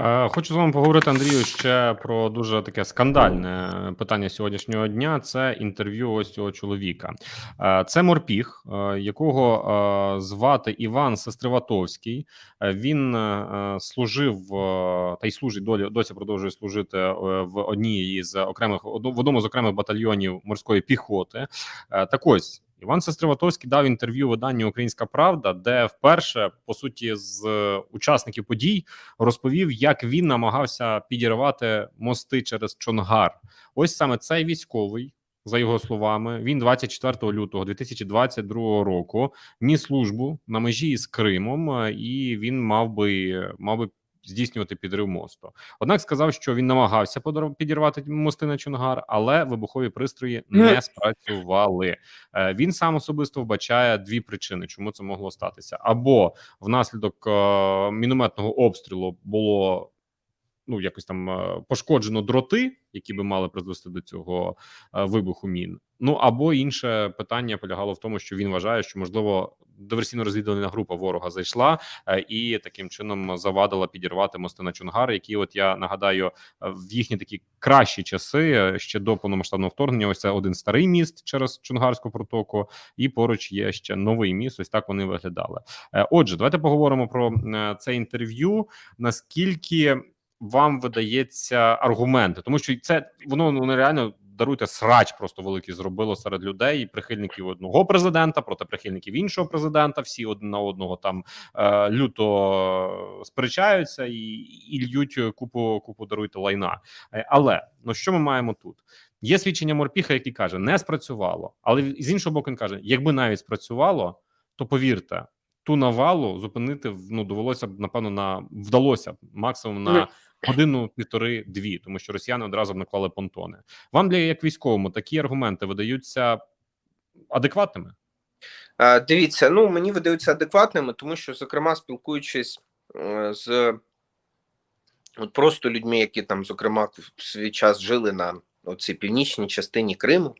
Е, Хочу з вами поговорити, Андрію, ще про дуже таке скандальне питання сьогоднішнього дня. Це інтерв'ю ось цього чоловіка. Е, Це морпіг, е, якого звати Іван Сестриватовський. Він служив та й служить долі досі продовжує служити в одній із окремих в одному з окремих батальйонів морської піхоти. Так ось. Іван Сестриватовський дав інтерв'ю виданню Українська Правда, де вперше по суті з учасників подій розповів, як він намагався підірвати мости через Чонгар. Ось саме цей військовий, за його словами, він 24 лютого 2022 року ніс службу на межі із Кримом, е, і він мав би мав би. Здійснювати підрив мосту, однак сказав, що він намагався підірвати мости на Чонгар, але вибухові пристрої не спрацювали. Е, Він сам особисто вбачає дві причини, чому це могло статися: або внаслідок е, мінометного обстрілу було ну якось там е, пошкоджено дроти, які би мали призвести до цього е, вибуху мін. Ну або інше питання полягало в тому, що він вважає, що можливо диверсійно-розвідувальна група ворога зайшла е, і таким чином завадила підірвати мости на Чонгар, які, от я нагадаю, в їхні такі кращі часи ще до повномасштабного вторгнення. Ось це один старий міст через Чонгарську протоку, і поруч є ще новий міст. Ось так вони виглядали. Отже, давайте поговоримо про це інтерв'ю. Наскільки вам видається аргументи, тому що це воно ну нереально даруйте срач, просто великий зробило серед людей, і прихильників одного президента проти прихильників іншого президента. Всі один на одного там е, люто сперечаються і, і льють купу купу даруйте лайна. Е, але ну що ми маємо тут? Є свідчення морпіха, який каже, не спрацювало, але з іншого боку, він каже: якби навіть спрацювало, то повірте, ту навалу зупинити ну довелося б напевно на вдалося б максимум на годину півтори-дві, тому що росіяни одразу наклали понтони. Вам для як військовому такі аргументи видаються адекватними? Е, Дивіться, ну мені видаються адекватними, тому що, зокрема, спілкуючись е, з от просто людьми, які там, зокрема, в свій час жили на оцій північній частині Криму.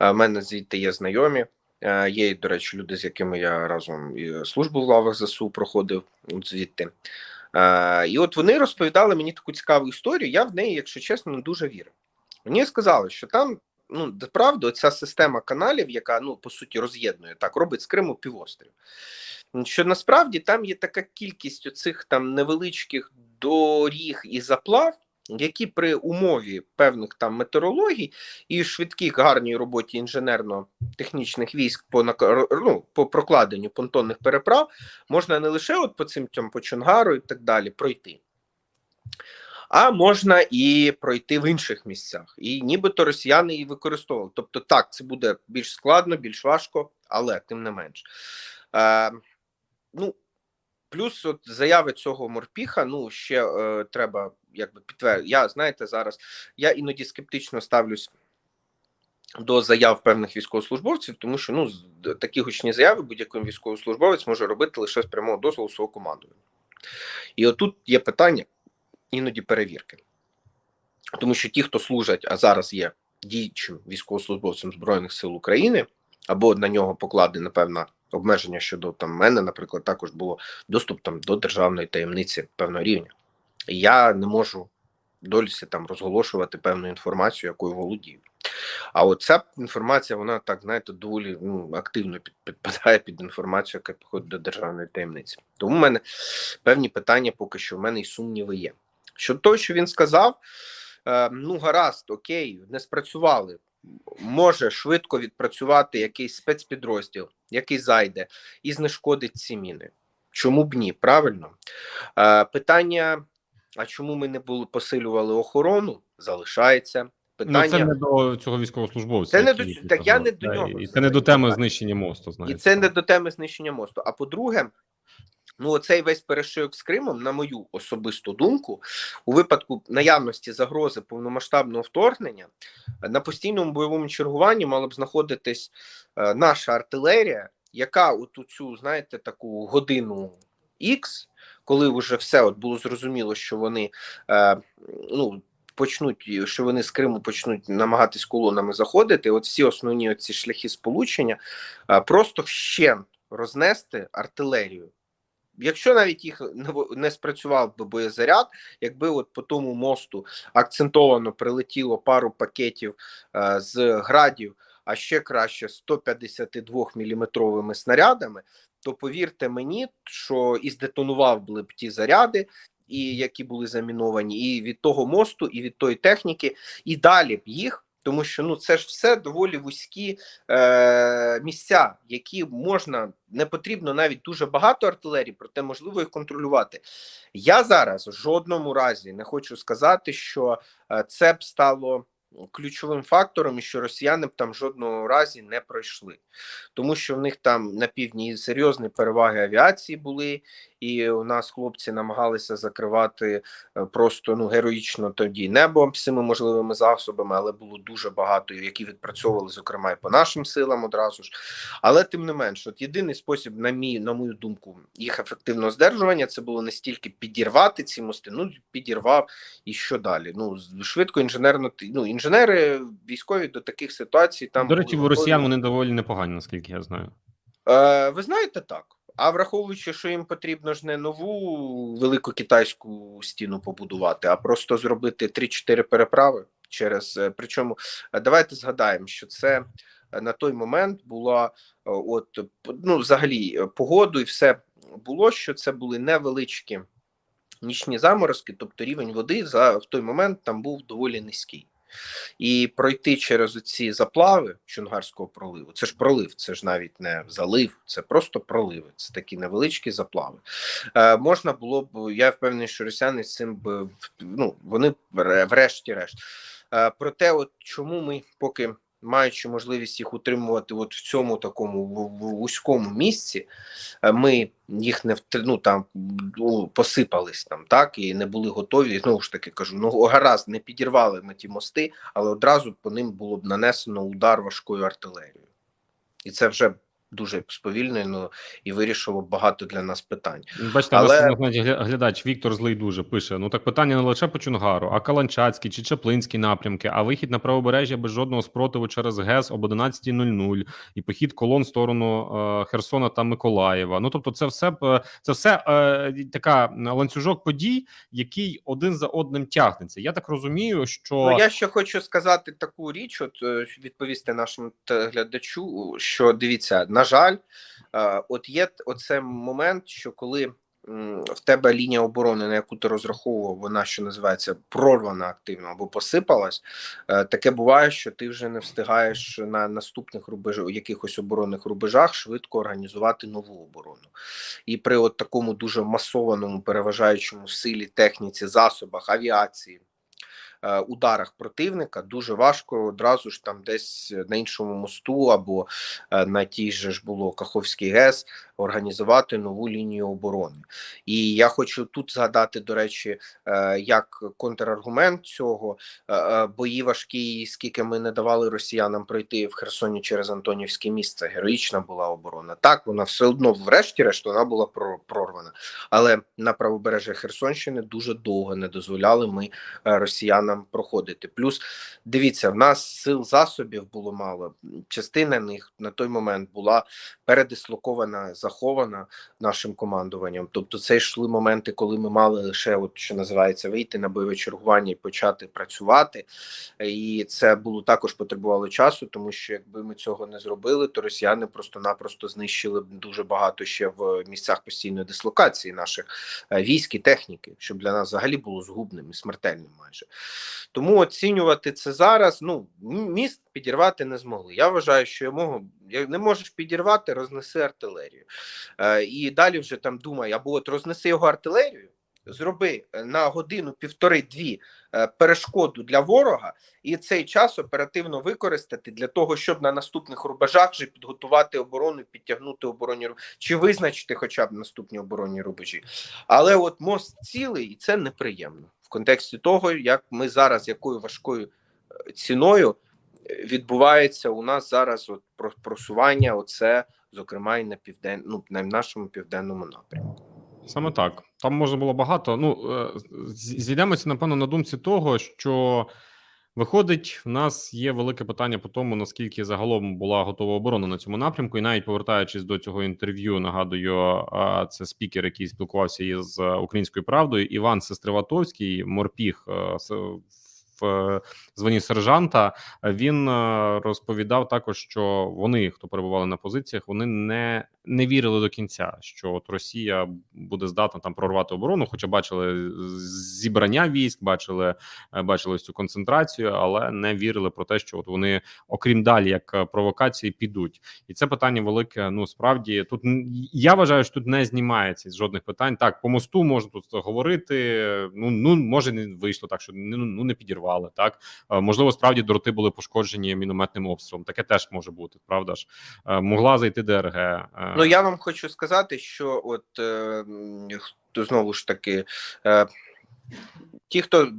У мене звідти є знайомі. Е, Є, до речі, люди, з якими я разом і службу в лавах ЗСУ проходив звідти. Е, І от вони розповідали мені таку цікаву історію. Я в неї, якщо чесно, не дуже вірив. Мені сказали, що там ну правда, ця система каналів, яка ну по суті роз'єднує так, робить з Криму півострів. Що насправді там є така кількість оцих там невеличких доріг і заплав, які при умові певних там метеорологій і швидкій гарній роботі інженерно-технічних військ по ну, по прокладенню понтонних переправ можна не лише от по цим цьому по Чонгару і так далі пройти. А можна і пройти в інших місцях, і нібито росіяни її використовували. Тобто, так, це буде більш складно, більш важко, але тим не менш. Е, Ну, плюс от заяви цього морпіха. Ну ще е, треба якби підтвердити. Я знаєте, зараз я іноді скептично ставлюсь. До заяв певних військовослужбовців, тому що ну такі гучні заяви будь-який військовослужбовець може робити лише з прямого дозволу свого командування. І отут є питання іноді перевірки. Тому що ті, хто служать, а зараз є діючим військовослужбовцем Збройних сил України, або на нього покладена певна обмеження щодо там мене, наприклад, також було доступ там до державної таємниці певного рівня. Я не можу дольсі там розголошувати певну інформацію, якою володію. А от ця інформація, вона так знаєте, доволі ну, активно під, підпадає під інформацію, яка підходить до державної таємниці. Тому в мене певні питання поки що в мене і сумніви є. Щодо того, що він сказав, е, ну гаразд, окей, не спрацювали. Може швидко відпрацювати якийсь спецпідрозділ, який зайде і знешкодить ці міни. Чому б ні? Правильно? Е, питання: а чому ми не були посилювали охорону? Залишається. Питання... Ну, це не до цього військовослужбовця. Це не до так. Я не до нього і це не до теми знищення мосту. і це не до теми знищення мосту. А по-друге, ну оцей весь перешийок з Кримом, на мою особисту думку, у випадку наявності загрози повномасштабного вторгнення на постійному бойовому чергуванні мала б знаходитись е, наша артилерія, яка от у цю, знаєте, таку годину X, коли вже все от було зрозуміло, що вони е, ну. Почнуть, що вони з Криму почнуть намагатись колонами заходити. От всі основні ці шляхи сполучення просто вщент рознести артилерію якщо навіть їх не, не спрацював би боєзаряд, якби от по тому мосту акцентовано прилетіло пару пакетів е, з градів, а ще краще 152 міліметровими снарядами, то повірте мені, що і здетонував б ті заряди, і які були заміновані, і від того мосту, і від тої техніки, і далі б їх. Тому що ну це ж все доволі вузькі е, місця, які можна не потрібно навіть дуже багато артилерії, проте можливо їх контролювати. Я зараз в жодному разі не хочу сказати, що е, це б стало ключовим фактором, що росіяни б там жодного разі не пройшли, тому що в них там на півдні серйозні переваги авіації були, і у нас хлопці намагалися закривати е, просто ну героїчно тоді небо всіми можливими засобами, але було дуже багато, які відпрацьовували, зокрема, і по нашим силам одразу ж. Але тим не менш, от єдиний спосіб, на мій, на мою думку, їх ефективного здержування це було не стільки підірвати ці мости, ну підірвав і що далі. Ну швидко інженерно ну інженери військові до таких ситуацій там До речі, в росіян вони доволі непогані, наскільки я знаю. Е, ви знаєте так. А враховуючи, що їм потрібно ж не нову велику китайську стіну побудувати, а просто зробити 3-4 переправи через. е, Причому е, давайте згадаємо, що це е, на той момент була от ну, взагалі погоду, і все було, що це були невеличкі нічні заморозки, тобто рівень води за в той момент там був доволі низький. І пройти через ці заплави Чунгарського проливу, це ж пролив, це ж навіть не залив, це просто проливи, це такі невеличкі заплави. Е, можна було б, я впевнений, що росіяни з цим б ну вони врешті-решт. Е, проте, от чому ми поки. Маючи можливість їх утримувати от в цьому такому вузькому місці, е, ми їх не ну, там посипались там, так і не були готові. Знову ж таки кажу, ну гаразд, не підірвали ми ті мости, але одразу по ним було б нанесено удар важкою артилерією, і це вже дуже сповільнено і вирішило багато для нас питань. Бачите, Але- нас глядач Віктор Злий дуже пише: ну так питання не лише по Чунгару, а Каланчацький чи Чаплинський напрямки, а вихід на правобережжя без жодного спротиву через ГЕС об 11.00 і похід колон в сторону е, Херсона та Миколаєва. Ну тобто, це все це все е, така ланцюжок подій, який один за одним тягнеться. Я так розумію, що Ну, я ще хочу сказати таку річ, от е, відповісти нашому глядачу, що дивіться, на жаль, е, от є оце момент, що коли в тебе лінія оборони, на яку ти розраховував, вона що називається прорвана активно або посипалась. е, Таке буває, що ти вже не встигаєш на наступних рубежах, якихось оборонних рубежах швидко організувати нову оборону. І при от такому дуже масованому переважаючому в силі техніці, засобах, авіації. Е, Ударах противника дуже важко одразу ж там десь на іншому мосту або е, на тій же ж було Каховський ГЕС організувати нову лінію оборони. І я хочу тут згадати, до речі, е, як контраргумент цього е, е, бої важкі, скільки ми не давали росіянам пройти в Херсоні через Антонівське місце. Героїчна була оборона. Так, вона все одно, врешті-решт, вона була прорвана. Але на правобережжя Херсонщини дуже довго не дозволяли ми росіянам проходити. Плюс дивіться, в нас сил засобів було мало. Частина них на той момент була передислокована, захована нашим командуванням. Тобто, це йшли моменти, коли ми мали лише, от що називається, вийти на бойове чергування і почати працювати. І це було також потребувало часу, тому що якби ми цього не зробили, то росіяни просто-напросто знищили б дуже багато ще в місцях постійної дислокації наших е, військ і техніки, що для нас взагалі було згубним і смертельним майже. Тому оцінювати це зараз. Ну міст підірвати не змогли. Я вважаю, що йому як не можеш підірвати, рознеси артилерію. Е, і далі вже там думай, або от рознеси його артилерію. Зроби е, на годину півтори-дві е, перешкоду для ворога, і цей час оперативно використати для того, щоб на наступних рубежах вже підготувати оборону, підтягнути оборонні ру- чи визначити хоча б наступні оборонні рубежі. Але от мост цілий, і це неприємно в контексті того, як ми зараз якою важкою ціною відбувається у нас зараз от про- просування, оце зокрема і на півден... ну, на нашому південному напрямку. Саме так. Там можна було багато. Ну, е, зійдемося, напевно, на думці того, що Виходить, в нас є велике питання по тому, наскільки загалом була готова оборона на цьому напрямку, і навіть повертаючись до цього інтерв'ю, нагадую, це спікер, який спілкувався із е, українською правдою. Іван Сестриватовський, морпіг е, в званні сержанта. Він е, розповідав також, що вони, хто перебували на позиціях, вони не, не вірили до кінця, що от Росія буде здатна там прорвати оборону, хоча бачили зібрання військ, бачили е, бачили цю концентрацію, але не вірили про те, що от вони, окрім далі, як е, провокації, підуть. І це питання велике. Ну справді тут я вважаю, що тут не знімається жодних питань. Так, по мосту можна тут говорити. Ну ну може не вийшло так, що ну, ну не підірвали. Так Е, можливо, справді дроти були пошкоджені мінометним обстрілом. Таке теж може бути, правда ж могла зайти ДРГ. Ну я вам хочу сказати, що от е, знову ж таки, е, ті, хто,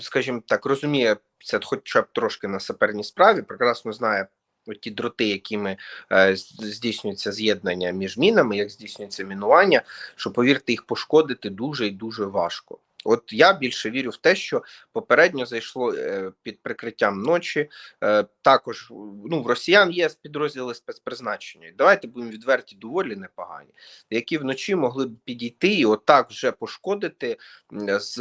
скажімо так, розуміє це, хоча б трошки на саперній справі, прекрасно знає. Ті дроти, якими е, здійснюється з'єднання між мінами, як здійснюється мінування, що повірте, їх пошкодити дуже і дуже важко. От я більше вірю в те, що попередньо зайшло е, під прикриттям ночі. Е, також ну в росіян є підрозділи спецпризначення. Давайте будемо відверті, доволі непогані, які вночі могли б підійти і отак вже пошкодити з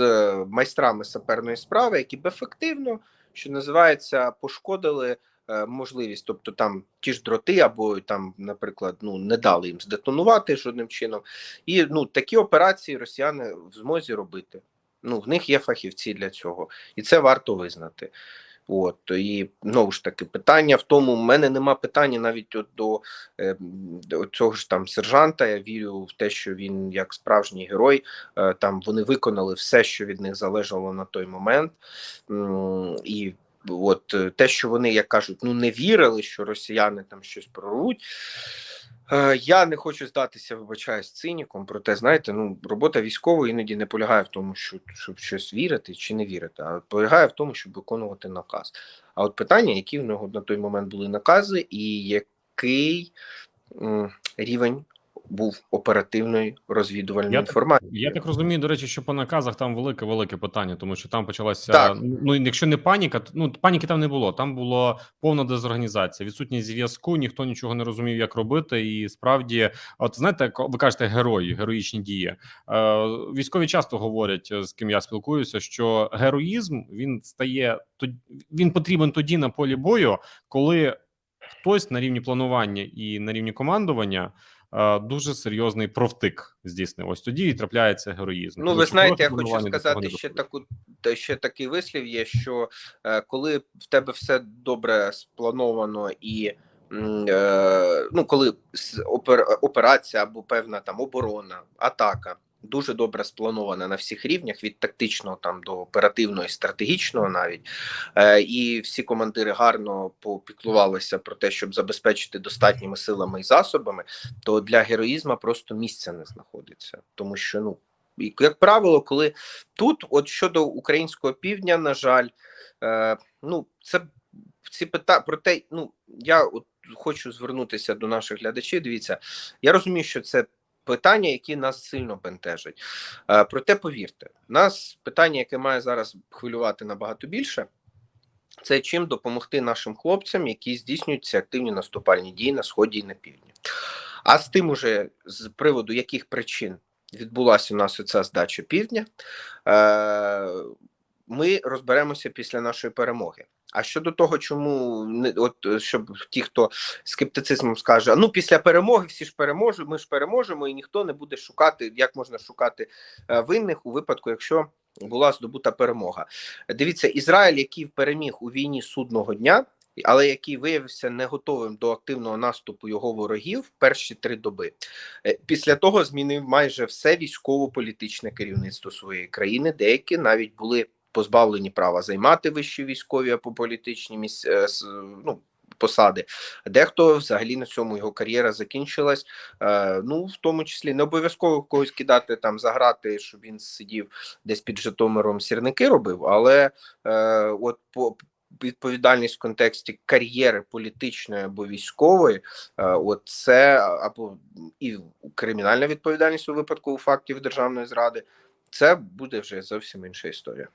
майстрами саперної справи, які б ефективно, що називається, пошкодили. е, Можливість, тобто там ті ж дроти, або там, наприклад, ну не дали їм здетонувати жодним чином, і ну такі операції росіяни в змозі робити. Ну в них є фахівці для цього, і це варто визнати. От і знову ж таки питання в тому, в мене нема питання навіть от до, е, до цього ж там сержанта. Я вірю в те, що він як справжній герой. Е, там вони виконали все, що від них залежало на той момент. І от е, те, що вони, як кажуть, ну не вірили, що росіяни там щось прорвуть. Е, Я не хочу здатися, вибачаюсь, циніком, проте знаєте, ну робота військової іноді не полягає в тому, що щоб щось вірити чи не вірити, а полягає в тому, щоб виконувати наказ. А от питання, які в нього на той момент були накази, і який м, рівень був оперативної розвідувальної Я так- інформації? Я так розумію, до речі, що по наказах там велике велике питання, тому що там почалася Так. ну якщо не паніка, ну паніки там не було. Там було повна дезорганізація, відсутність зв'язку, ніхто нічого не розумів, як робити. І справді, от знаєте, ви кажете герої, героїчні дії. Е, військові часто говорять, е, з ким я спілкуюся, що героїзм він стає він потрібен тоді на полі бою, коли хтось на рівні планування і на рівні командування. Е, Дуже серйозний провтик здійснив. Ось тоді і трапляється героїзм. Ну, Тому ви знаєте, я хочу сказати ще таку та ще такий вислів є, що е, коли в тебе все добре сплановано і е, ну, коли опер, операція або певна там оборона, атака дуже добре спланована на всіх рівнях, від тактичного там до оперативного і стратегічного навіть, е, і всі командири гарно попіклувалися про те, щоб забезпечити достатніми силами і засобами, то для героїзму просто місця не знаходиться, тому що ну. Як правило, коли тут, от щодо українського півдня, на жаль, е, ну це ці питання проте, ну я от хочу звернутися до наших глядачів. Дивіться, я розумію, що це питання, які нас сильно бентежать. Е, проте повірте, нас питання, яке має зараз хвилювати набагато більше. Це чим допомогти нашим хлопцям, які здійснюють ці активні наступальні дії на сході і на півдні. А з тим, уже з приводу яких причин відбулася у нас оця здача півдня, е, ми розберемося після нашої перемоги. А щодо того, чому не от щоб ті, хто скептицизмом скаже, ну після перемоги всі ж переможуть, ми ж переможемо, і ніхто не буде шукати, як можна шукати е, винних у випадку, якщо була здобута перемога. Дивіться, Ізраїль, який переміг у війні судного дня, але який виявився не готовим до активного наступу його ворогів перші три доби. Е, Після того змінив майже все військово-політичне керівництво своєї країни. Деякі навіть були позбавлені права займати вищі військові або політичні місць, е, ну, посади. Дехто взагалі на цьому його кар'єра закінчилась. Е, ну, в тому числі не обов'язково когось кидати там за грати, щоб він сидів десь під Житомиром сірники робив, але е, от по відповідальність в контексті кар'єри політичної або військової, е, от це або і кримінальна відповідальність у випадку фактів державної зради. Це буде вже зовсім інша історія.